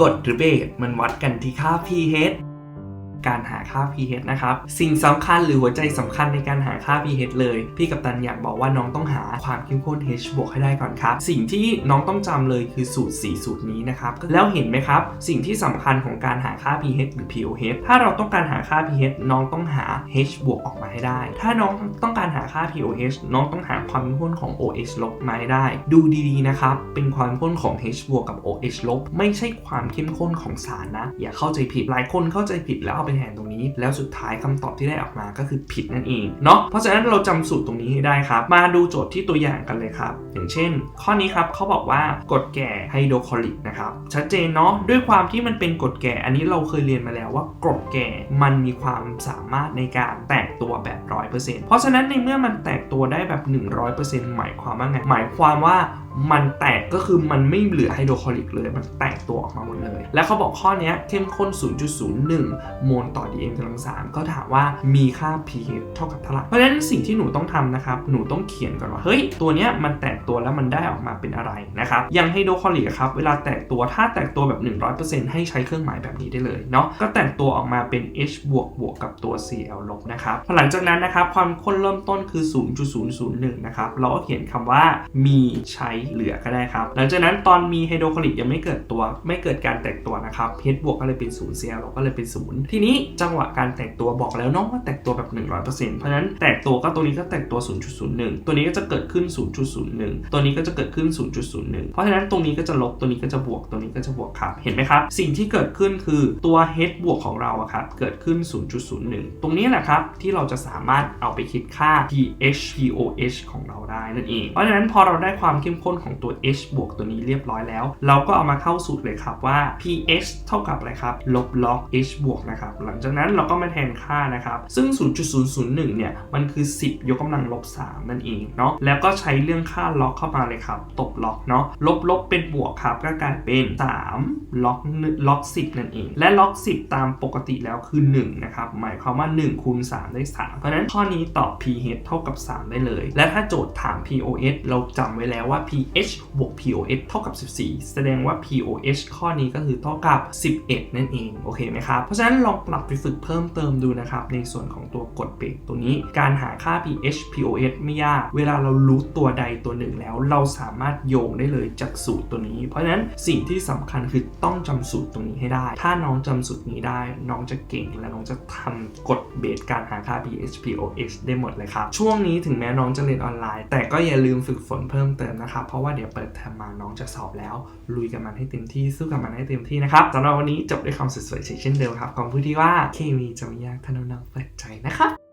กฎหรือเบสมันวัดกันที่ค่า pH การหาค่า pH นะครับ สิ่งสำคัญหรือหัวใจสำคัญในการหาค่า pH เลย พี่กัปตันอยากบอกว่าน้องต้องหาความเข้มข้น H บวกให้ได้ก่อนครับ สิ่งที่น้องต้องจำเลยคือสูตร 4 สูตรนี้นะครับ แล้วเห็นไหมครับ สิ่งที่สำคัญของการหาค่า pH หรือ pOH ถ้าเราต้องการหาค่า pH น้องต้องหา H บวกออกมาให้ได้ ถ้าน้องต้องการหาค่า pOH น้องต้องหาความเข้มข้นของ OH ลบมาให้ได้ ดูดีๆนะครับ เป็นความเข้มข้นของ H บวกกับ OH ลบไม่ใช่ความเข้มข้นของสารนะ อย่าเข้าใจผิด หลายคนเข้าใจผิดแล้วไปแทนตรงนี้ แล้วสุดท้ายคำตอบที่ได้ออกมาก็คือผิดนั่นเองเนาะเพราะฉะนั้นเราจำสูตรตรงนี้ให้ได้ครับ มาดูโจทย์ที่ตัวอย่างกันเลยครับ อย่างเช่น ข้อนี้ครับเขาบอกว่ากรดแก่ไฮโดรคลอริกนะครับชัดเจนเนาะด้วยความที่มันเป็นกรดแก่ อันนี้เราเคยเรียนมาแล้วว่ากรดแก่มันมีความสามารถในการแตกตัวแบบ 100%เพราะฉะนั้นในเมื่อมันแตกตัวได้แบบ 100%หมายความว่าไงหมายความว่ามันแตกก็คือมันไม่เหลือไฮโดรคลอริกเลย มันแตกตัวออกมาหมดเลย และเขาบอกข้อนี้เข้มข้น 0.01โมลต่อ dm กำลังสามก็ถามว่ามีค่า pH เท่ากับเท่าไหร่เพราะฉะนั้นสิ่งที่หนูต้องทำนะครับ หนูต้องเขียนก่อนว่า เฮ้ย ตัวเนี้ยมันแตกตัวแล้วมันได้ออกมาเป็นอะไรนะครับย่างไฮโดรคลอริกครับ เวลาแตกตัวถ้าแตกตัวแบบ 100%ให้ใช้เครื่องหมายแบบนี้ได้เลยเนาะ ก็แตกตัวออกมาเป็น H บวกบวกกับตัว Cl ลบนะครับพอหลังจากนั้นนะครับความข้นเริ่มต้นคือ 0.001 นะครับ เราก็เขียนคำว่ามีใช้เหลือก็ได้ครับ หลังจากนั้นตอนมีไฮโดรคลอริกยังไม่เกิดตัว ไม่เกิดการแตกตัวนะครับ H บวกก็เลยเป็น0 Cl ลบก็เลยเป็น0ทีนจังหวะการแตกตัวบอกแล้วเนาะว่าแตกตัวแบบ 100%เพราะฉะนั้นแตกตัวก็ตัวนี้ก็แตกตัว 0.01 ตัวนี้ก็จะเกิดขึ้น 0.01 ตัวนี้ก็จะเกิดขึ้น 0.01 เพราะฉะนั้นตรงนี้ก็จะลบตัวนี้ก็จะบวกตัวนี้ก็จะบวกครับเห็นไหมครับ สิ่งที่เกิดขึ้นคือตัว H บวกของเราอะครับเกิดขึ้น 0.01 ตรงนี้แหละครับที่เราจะสามารถเอาไปคิดค่า pH pOH ของเราได้นั่นเอง เพราะฉะนั้นพอเราได้ความเข้มข้นของตัว H บวกตัวนี้เรียบร้อยแล้ว เราก็เอามาเข้าสูตรเลยครับว่า pH เท่ากับอะไรครับ ลบล็อก H บวกนะครับหลังจากนั้นเราก็มาแทนค่านะครับ ซึ่ง 0.001 เนี่ย มันคือ 10 ยกกำลังลบ 3 นั่นเองเนาะ แล้วก็ใช้เรื่องค่าล็อกเข้ามาเลยครับ ตบล็อกเนาะ ลบลบเป็นบวกครับ ก็กลายเป็น 3 ล็อกล็อก 10 นั่นเอง และล็อก 10 ตามปกติแล้วคือ 1 นะครับ หมายความว่า 1 คูณ 3 ได้ 3 เพราะนั้นข้อนี้ตอบ pH เท่ากับ 3 ได้เลย และถ้าโจทย์ถาม pOH เราจำไว้แล้วว่า pH บวก pOH เท่ากับ 14 แสดงว่า pOH ข้อนี้ก็คือเท่ากับ 11 นั่นเอง โอเคไหมครับ เพราะฉะนั้นลองปรับไปฝึกเพิ่มเติมดูนะครับ ในส่วนของตัวกฎเบรกตัวนี้ การหาค่า pH pOH ไม่ยาก เวลาเรารู้ตัวใดตัวหนึ่งแล้ว เราสามารถโยงได้เลยจากสูตรตัวนี้ เพราะฉะนั้นสิ่งที่สำคัญคือต้องจำสูตรตรงนี้ให้ได้ ถ้าน้องจำสูตรนี้ได้ น้องจะเก่งและน้องจะทำกฎเบสการหาค่า pH pOH ได้หมดเลยครับ ช่วงนี้ถึงแม้น้องจะเรียนออนไลน์ แต่ก็อย่าลืมฝึกฝนเพิ่มเติมนะครับ เพราะว่าเดี๋ยวเปิดเทอมมาน้องจะสอบแล้ว ลุยกับมันให้เต็มที่สู้กับมันให้เต็มที่นะครับสำหรับวันนี้จบด้วยคำสวยๆเช่นเดิมครับขอบคุณที่ว่าเคมีจะไม่ยากถ้าน้องๆเปิดใจนะคะ